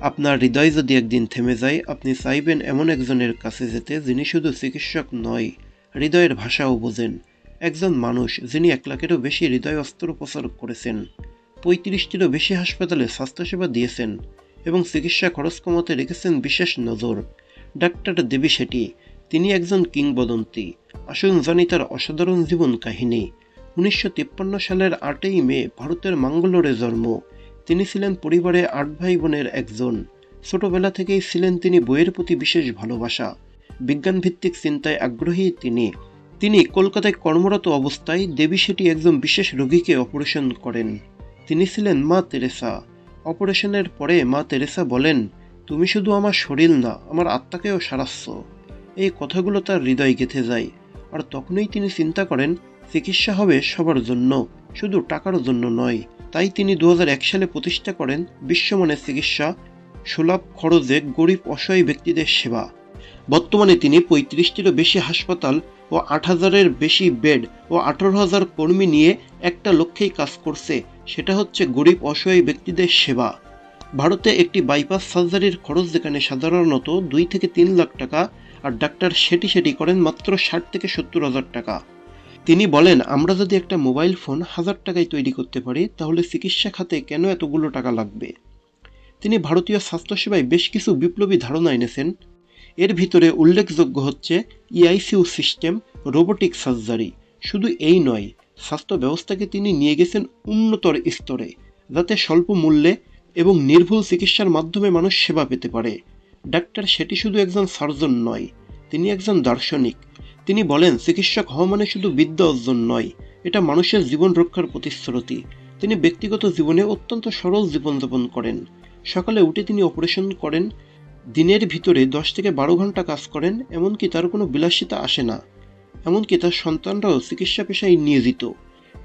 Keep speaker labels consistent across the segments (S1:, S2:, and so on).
S1: আপনার হৃদয় যদি একদিন থেমে যায়, আপনি চাইবেন এমন একজনের কাছে যেতে যিনি শুধু চিকিৎসক নয়, হৃদয়ের ভাষাও বোঝেন। একজন মানুষ যিনি এক লাখেরও বেশি হৃদয় অস্ত্রোপচার করেছেন, পঁয়ত্রিশটিরও বেশি হাসপাতালে স্বাস্থ্যসেবা দিয়েছেন এবং চিকিৎসা খরচ কমাতে রেখেছেন বিশেষ নজর। ডাক্তার দেবী শেঠি, তিনি একজন কিংবদন্তি। আসুন জানি তার অসাধারণ জীবন কাহিনী। উনিশশো তিপ্পান্ন সালের আটই মে, ভারতের মাঙ্গলোরে জন্ম। তিনি ছিলেন পরিবারে আট ভাই বোনের একজন। ছোটবেলা থেকেই ছিলেন তিনি বইয়ের প্রতি বিশেষ ভালোবাসা। বিজ্ঞানভিত্তিক চিন্তায় আগ্রহী তিনি। তিনি কলকাতায় কর্মরত অবস্থায় দেবী শেঠি একজন বিশেষ রোগীকে অপারেশন করেন। তিনি ছিলেন মা তেরেসা। অপারেশনের পরে মা তেরেসা বলেন, তুমি শুধু আমার শরীর না, আমার আত্মাকেও সারাচ্ছ। এই কথাগুলো তার হৃদয় গেঁথে যায়। আর তখনই তিনি চিন্তা করেন চিকিৎসা হবে সবার জন্য, শুধু টাকার জন্য নয়। তাই তিনি দু হাজার এক সালে প্রতিষ্ঠা করেন বিশ্বমানের চিকিৎসা, সুলভ খরচে গরিব অসহায় ব্যক্তিদের সেবা। বর্তমানে তিনি পঁয়ত্রিশটিরও বেশি হাসপাতাল ও আট হাজারের বেশি বেড ও আঠারো হাজার কর্মী নিয়ে একটা লক্ষ্যেই কাজ করছে, সেটা হচ্ছে গরিব অসহায় ব্যক্তিদের সেবা। ভারতে একটি বাইপাস সার্জারির খরচ যেখানে সাধারণত দুই থেকে তিন লাখ টাকা, আর ডাক্তার সেটি সেটি করেন মাত্র ষাট থেকে সত্তর হাজার টাকা। তিনি বলেন, আমরা যদি একটা মোবাইল ফোন হাজার টাকায় তৈরি করতে পারি, তাহলে চিকিৎসা খাতে কেন এতগুলো টাকা লাগবে? তিনি ভারতীয় স্বাস্থ্যসেবায় বেশ কিছু বিপ্লবী ধারণা এনেছেন। এর ভিতরে উল্লেখযোগ্য হচ্ছে ইআইসিউ সিস্টেম, রোবোটিক সার্জারি। শুধু এই নয়, স্বাস্থ্য ব্যবস্থাকে তিনি নিয়ে গেছেন উন্নতর স্তরে, যাতে স্বল্প মূল্যে এবং নির্ভুল চিকিৎসার মাধ্যমে মানুষ সেবা পেতে পারে। ডাক্তার সেটি শুধু একজন সার্জন নয়, তিনি একজন দার্শনিক। তিনি বলেন, চিকিৎসক হওয়া মানে শুধু বিদ্যা অর্জন নয়, এটা মানুষের জীবন রক্ষার প্রতিশ্রুতি। তিনি ব্যক্তিগত জীবনে অত্যন্ত সরল জীবনযাপন করেন। সকালে উঠে তিনি অপারেশন করেন, দিনের ভিতরে দশ থেকে বারো ঘণ্টা কাজ করেন, এমনকি তার কোনো বিলাসিতা আসে না। এমনকি তার সন্তানরাও চিকিৎসা পেশায় নিয়োজিত।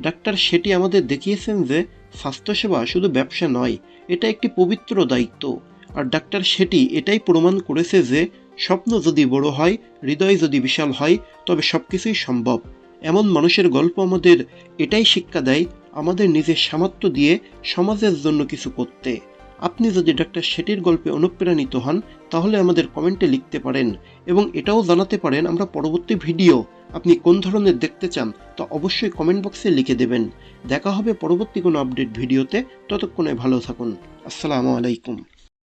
S1: ডাক্তার সেটি আমাদের দেখিয়েছেন যে, স্বাস্থ্যসেবা শুধু ব্যবসা নয়, এটা একটি পবিত্র দায়িত্ব। আর ডাক্তার সেটি এটাই প্রমাণ করেছে যে স্বপ্ন যদি বড় হয়, হৃদয় যদি বিশাল হয়, তবে সব কিছুই সম্ভব। এমন মানুষের গল্প আমাদের এটাই শিক্ষা দেয়, আমাদের নিজের সামর্থ্য দিয়ে সমাজের জন্য কিছু করতে। আপনি যদি ডাক্তার শেঠির গল্পে অনুপ্রাণিত হন, তাহলে আমাদের কমেন্টে লিখতে পারেন এবং এটাও জানাতে পারেন আমরা পরবর্তী ভিডিও আপনি কোন ধরনের দেখতে চান, তা অবশ্যই কমেন্ট বক্সে লিখে দেবেন। দেখা হবে পরবর্তী কোনো আপডেট ভিডিওতে, ততক্ষণে ভালো থাকুন। আসসালামু আলাইকুম।